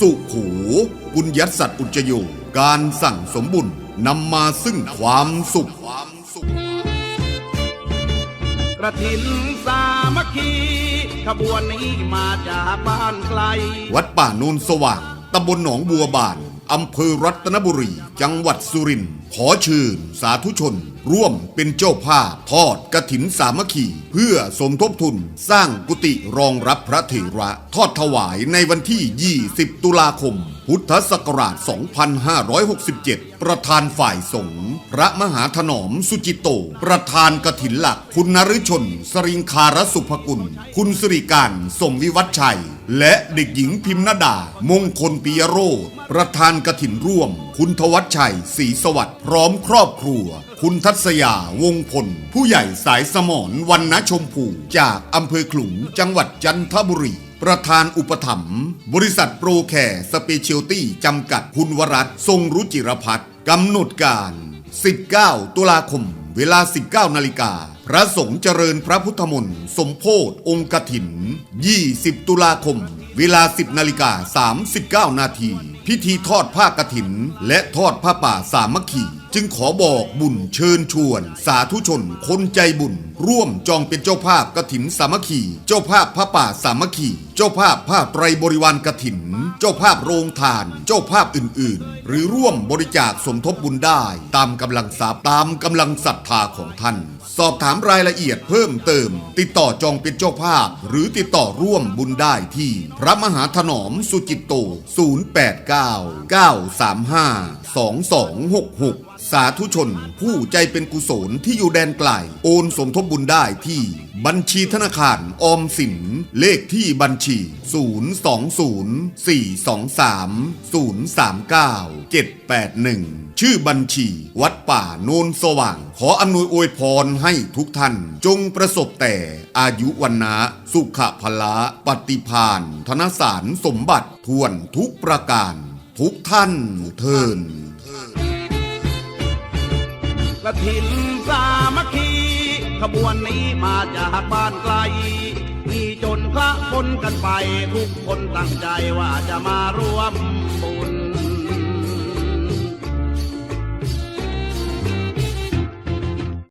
สุขูปุญญสัตว์อุจจโยการสั่งสมบุญนำมาซึ่งความสุข กระถินสามัคคีขบวนนี้มาจากบ้านไกล วัดป่าโนนสว่างตำบลหนองบัวบานอำเภอรัตนบุรี จังหวัดสุรินทร์ขอเชิญสาธุชน ร่วมเป็นเจ้าภาพทอดกระถินสามัคคีเพื่อสมทบทุนสร้างกุฏิรองรับพระเถระทอดถวายในวันที่ 20 ตุลาคม พุทธศักราช 2567 ประธานฝ่ายสงฆ์พระมหาถนอมสุจิตโต ประธานกระถินหลัก คุณนฤชน สริงคารสุภกุล คุณสิริการสมวิวัฒชัย และเด็กหญิงพิมนดามงคลปิยโรธประธานกระถินร่วม คุณทวัชชัยศรีสวัสดิ์พร้อมครอบครัว คุณทัศยาวงพล ผู้ใหญ่สายสมรวันณชมพู จากอำเภอขลุงจังหวัดจันทบุรีประธานอุปถัมภ์บริษัทโปรแคร์สเปเชียลตี้จำกัดคุณวรัตทรงรุจิรพัฒน์กำหนดการ 19 ตุลาคม เวลา 19 นาฬิกา พระสงฆ์เจริญพระพุทธมนต์สมโพธองค์กถิน 20 ตุลาคม เวลา 10 นาฬิกา 39 นาที พิธีทอดผ้ากรถิน และทอดผ้าป่าสามัคคีจึงขอบอกบุญเชิญชวน สาธุชน คนใจบุญ ร่วมจองเป็นเจ้าภาพกรถินสามัคคีเจ้าภาพผ้าป่าสามัคคีเจ้าภาพผ้าไตรบริวารกรถิน เจ้าภาพโรงทาน เจ้าภาพอื่น ๆ หรือร่วมบริจาคสมทบบุญได้ ตามกำลังทรัพย์ตามกำลังศรัทธาของท่าน สอบถามรายละเอียดเพิ่มเติม ติดต่อจองเป็นเจ้าภาพ หรือติดต่อร่วมบุญได้ที่ พระมหาถนอมสุจิตโต 089 935 2266 สาธุชนผู้ใจเป็นกุศลที่อยู่แดนไกลโอนสมทบบุญได้ที่บัญชีธนาคารออมสินเลขที่บัญชี 020-423-039-781 ชื่อบัญชีวัดป่าโนนสว่าง ขออำนวยอวยพรให้ทุกท่าน จงประสบแต่อายุวันนะสุขภละปฏิพานธนสารสมบัติทวนทุกประการ ทุกท่านเทิน กระถินสามัคคีขบวนนี้มาจากบ้านไกล มีจนพระคนกันไป ทุกคนตั้งใจว่าจะมาร่วมบุญ